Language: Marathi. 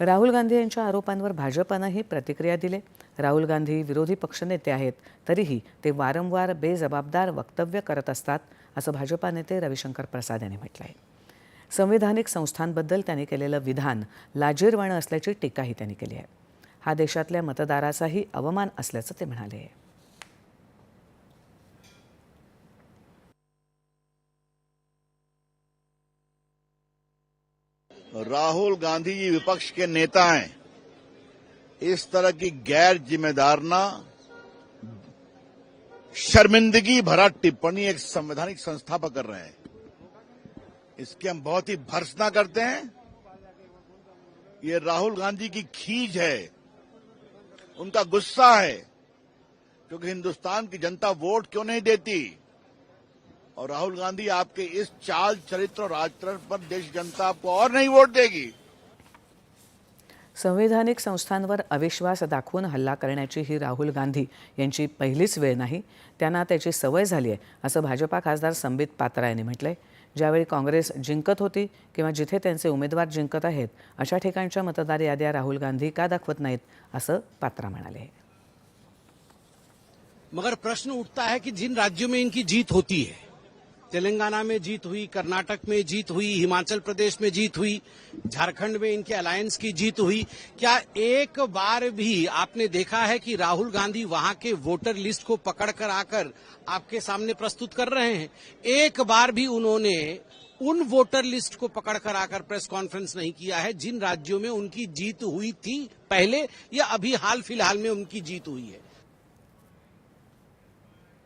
राहुल गांधी यांच्या आरोपांवर भाजपानंही प्रतिक्रिया दिली. राहुल गांधी विरोधी पक्षनेते आहेत तरीही ते वारंवार बेजबाबदार वक्तव्य करत असतात असं भाजपा नेते रविशंकर प्रसाद यांनी म्हटलं आहे संविधानिक संस्थांबद्दल त्यांनी केलेलं विधान लाजीरवाणं असल्याची टीकाही त्यांनी केली आहे. हा देशातल्या मतदाराचाही अवमान असल्याचं ते म्हणाले. आहे राहुल गांधी जी विपक्ष के नेता हैं। इस तरह की गैर जिम्मेदारना, शर्मिंदगी भरा टिप्पणी एक संवैधानिक संस्था पर कर रहे हैं। इसकी हम बहुत ही भर्सना करते हैं। ये राहुल गांधी की खीज है। उनका गुस्सा है। क्योंकि हिंदुस्तान की जनता वोट क्यों नहीं देती? और राहुल गांधी आपके इस चाल चरित्र और आचरण पर देश जनता आपको और नहीं वोट देगी। संविधानिक संस्थांवर अविश्वास दाखवून हल्ला करण्याची ही राहुल गांधी यांची पहिलीच वेळ नाही त्यांना त्याची सवय झाली आहे असं भाजपा खासदार संबित पात्रा यांनी म्हटलंय. ज्यावेळी काँग्रेस जिंकत होती किंवा जिथे त्यांचे उमेदवार जिंकत आहेत अशा ठिकाणच्या मतदार याद्या राहुल गांधी का दाखवत नाहीत असं पात्रा म्हणाले. मगर प्रश्न उठता है कि जिन राज्यों में इनकी जीत होती है तेलंगाना में जीत हुई, कर्नाटक में जीत हुई, हिमाचल प्रदेश में जीत हुई, झारखंड में इनके अलायंस की जीत हुई। क्या एक बार भी आपने देखा है कि राहुल गांधी वहाँ के वोटर लिस्ट को पकड़ कर आकर आपके सामने प्रस्तुत कर रहे हैं? एक बार भी उन्होंने उन वोटर लिस्ट को पकड़कर आकर प्रेस कॉन्फ्रेंस नहीं किया है जिन राज्यों में उनकी जीत हुई थी पहले या अभी हाल फ़िलहाल में उनकी जीत हुई है?